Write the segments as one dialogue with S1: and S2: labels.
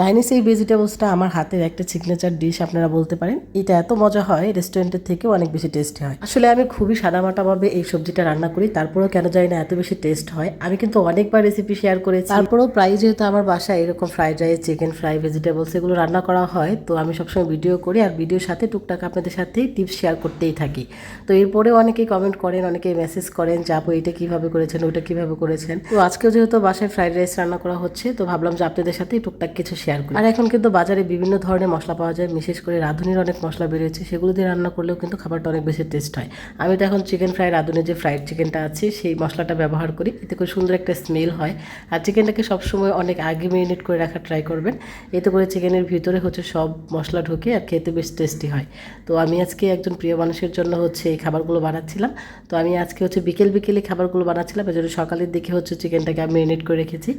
S1: Chinese এই ভেজিটেবলসটা আমার হাতের একটা সিগনেচার ডিশ আপনারা বলতে পারেন। এটা এত মজা হয় রেস্টুরেন্টের থেকেও অনেক বেশি টেস্টি হয়। আসলে আমি খুবই সাদামাটাভাবে এই সবজিটা রান্না করি, তারপরেও কেন জানি না এত বেশি টেস্ট হয়। আমি কিন্তু অনেকবার রেসিপি শেয়ার করেছি। তারপরেও প্রায় যেহেতু আমার বাসায় এরকম fried rice chicken fry vegetables এগুলো রান্না করা হয়, তো আমি সবসময় ভিডিও করি আর ভিডিওর সাথে টুকটাক আপনাদের সাথেই টিপস শেয়ার করতেই থাকি। তো এরপরেও অনেকেই কমেন্ট করেন, অনেকেই মেসেজ করেন যে, আপু, এটা কীভাবে করেছেন? ওইটা কীভাবে করেছেন? তো আজকেও যেহেতু বাসায় ফ্রাইড রাইস রান্না করা হচ্ছে, তো ভাবলাম যে আপনাদের সাথে টুকটাক কিছু শেয়ার করি। আর এখন কিন্তু বাজারে বিভিন্ন ধরনের মশলা পাওয়া যায়, বিশেষ করে রাঁধুনির অনেক মশলা বেরিয়েছে, সেগুলো দিয়ে রান্না করলেও কিন্তু খাবারটা অনেক বেশি টেস্ট হয়। আমি তো এখন চিকেন ফ্রাই রাঁধুনির যে ফ্রাইড চিকেনটা আছে, সেই মশলাটা ব্যবহার করি, এতে করে সুন্দর একটা স্মেল হয়। আর চিকেনটাকে সবসময় অনেক আগে মেরিনেট করে রাখার ট্রাই করবেন, এতে করে চিকেনের ভিতরে হচ্ছে সব মশলা ঢুকে আর খেতে বেশ টেস্টি হয়। তো আমি আজকে একজন প্রিয় মানুষের জন্য হচ্ছে এই খাবারগুলো বানাচ্ছিলাম। তো আমি আজকে হচ্ছে বিকেল বিকেলে খাবারগুলো বানাচ্ছিলাম, এজন্য সকালের দিকে হচ্ছে চিকেনটাকে আমি মেরিনেট করে রেখেছি।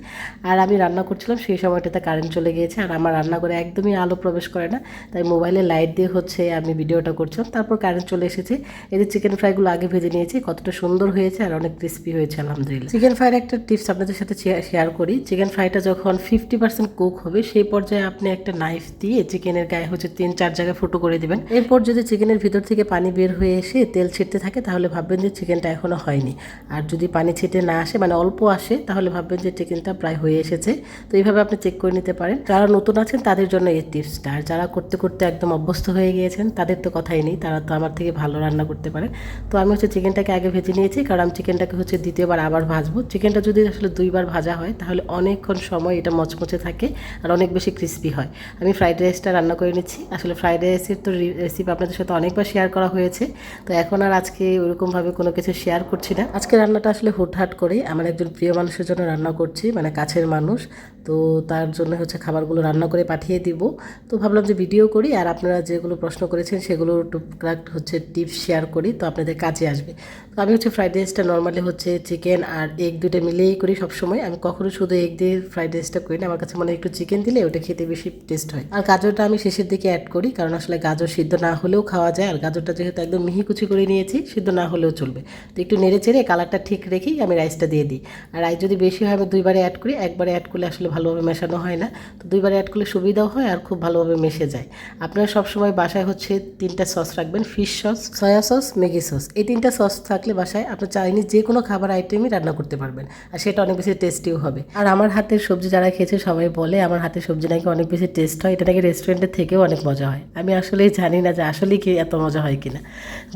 S1: আর আমি রান্না করছিলাম সেই সময়টাতে কারেন্ট চলে গিয়েছে আর আমার রান্নাঘরে একদমই আলো প্রবেশ করে না। তাই মোবাইলে লাইট দিয়ে হচ্ছে আমি ভিডিওটা করছিলাম তারপর কারেন্ট চলে এসেছে। এই যে চিকেন ফ্রাইগুলো আগে ভেজে নিয়েছি, কতটা সুন্দর হয়েছে আর অনেক ক্রিস্পি হয়েছে, আলহামদুলিল্লাহ। চিকেন ফ্রাইয়ের একটা টিপস আপনাদের সাথে শেয়ার করি। চিকেন ফ্রাইটা যখন ফিফটি পার্সেন্ট কুক হবে, সেই পর্যায়ে আপনি একটা নাইফ দিয়ে চিকেনের গায়ে হচ্ছে তিন, চার জায়গায় ফুটো করে দেবেন। এরপর যদি চিকেনের ভিতর থেকে পানি বের হয়ে এসে তেল ছিটতে থাকে, তাহলে ভাববেন যে চিকেনটা এখনও হয়নি। আর যদি পানি ছিটে না আসে মানে অল্প আসে, তাহলে ভাববেন যে চিকেনটা প্রায় হয়ে এসেছে। তো এইভাবে আপনি চেক করে নিতে পারেন। যারা নতুন আছেন, তাদের জন্য এই টিপসটা। আর যারা করতে করতে একদম অভ্যস্ত হয়ে গিয়েছেন, তাদের তো কথাই নেই, তারা তো আমার থেকে ভালো রান্না করতে পারে। তো আমি হচ্ছে চিকেনটাকে আগে ভেজে নিয়েছি, কারণ আমি চিকেনটাকে হচ্ছে দ্বিতীয়বার আবার ভাজবো। চিকেনটা যদি আসলে দুইবার ভাজা হয়, তাহলে অনেকক্ষণ সময় এটা মচমচে থাকে আর অনেক বেশি ক্রিস্পি হয়। আমি ফ্রাইড রাইসটা রান্না করে নিচ্ছি। আসলে ফ্রাইড রাইসের তো রেসিপি আপনাদের সাথে অনেকবার শেয়ার করা হয়েছে। তো এখন আর আজকে ওরকমভাবে কোনো কিছু শেয়ার করছি না। আজকে রান্নাটা আসলে হুটহাট করে আমার একজন প্রিয় মানুষের জন্য রান্না করছি মানে কাছের মানুষ। তো তার জন্য হচ্ছে খাবারগুলো রান্না করে পাঠিয়ে দিব। তো ভাবলাম যে ভিডিও করি আর আপনারা যেগুলো প্রশ্ন করেছেন সেগুলো টুকটাক হচ্ছে টিপস শেয়ার করি, তো আপনাদের কাজে আসবে। তো আমি হচ্ছে ফ্রাইড রাইসটা নর্মালি হচ্ছে চিকেন আর এগ দুটো মিলিয়েই করি সবসময়। আমি কখনো শুধু এগ দিয়ে ফ্রাইড রাইসটা করি না, আমার কাছে মনে একটু চিকেন দিলে ওটা খেতে বেশি টেস্ট হয়। আর গাজরটা আমি শেষের দিকে অ্যাড করি, কারণ আসলে গাজর সিদ্ধ না হলেও খাওয়া যায়। আর গাজরটা যেহেতু একদম মিহি কুচি করে নিয়েছি, সিদ্ধ না হলেও চলবে। তো একটু নেড়ে চেড়ে কালারটা ঠিক রেখেই আমি রাইসটা দিয়ে দিই। আর রাইস যদি বেশি হয় আমি দুইবারে অ্যাড করি, একবারে অ্যাড করলে আসলে ভালোভাবে মেশানো হয় না। তো দুইবার অ্যাড করলে সুবিধাও হয় আর খুব ভালোভাবে মেশে যায়। আপনারা সবসময় বাসায় হচ্ছে তিনটা সস রাখবেন fish sauce soya sauce Maggi sauce এই তিনটা সস থাকলে বাসায় আপনার চাইনিজ যে কোনো খাবার আইটেমই রান্না করতে পারবেন। আর সেটা অনেক বেশি টেস্টিও হবে। আর আমার হাতের সবজি যারা খেয়েছে সবাই বলে, আমার হাতের সবজি নাকি অনেক বেশি টেস্ট হয়। এটা নাকি রেস্টুরেন্টের থেকেও অনেক মজা হয়। আমি আসলেই জানি না যে আসলেই কি এত মজা হয় কিনা।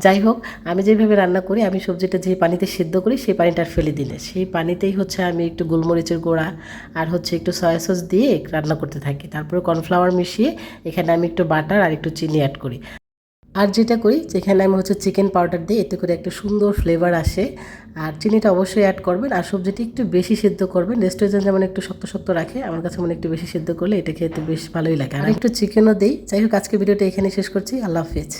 S1: যাই হোক, আমি যেভাবে রান্না করি, আমি সবজিটা যে পানিতে সিদ্ধ করি, সেই পানিটা ফেলে দিলে সেই পানিতেই হচ্ছে আমি একটু গোলমরিচের গুঁড়া আর হচ্ছে একটু সয়া সস দিয়ে রান্না করতে থাকি। তারপরে কর্নফ্লাওয়ার মিশিয়ে এখানে আমি একটু বাটার আর একটু চিনি অ্যাড করি। আর যেটা করি, যেখানে আমি হচ্ছে চিকেন পাউডার দিই এতে করে একটা সুন্দর ফ্লেভার আসে। আর চিনিটা অবশ্যই অ্যাড করবেন। আর সবজিটি একটু বেশি সেদ্ধ করবেন। রেস্টুরেন্ট যেমন একটু শক্ত শক্ত রাখে, আমার কাছে মনে একটু বেশি সেদ্ধ করলে এটা খেতে বেশ ভালোই লাগে। আর একটু চিকেনও দিই। যাই হোক আজকে ভিডিওটা এখানে শেষ করছি। আল্লাহ হাফিজ।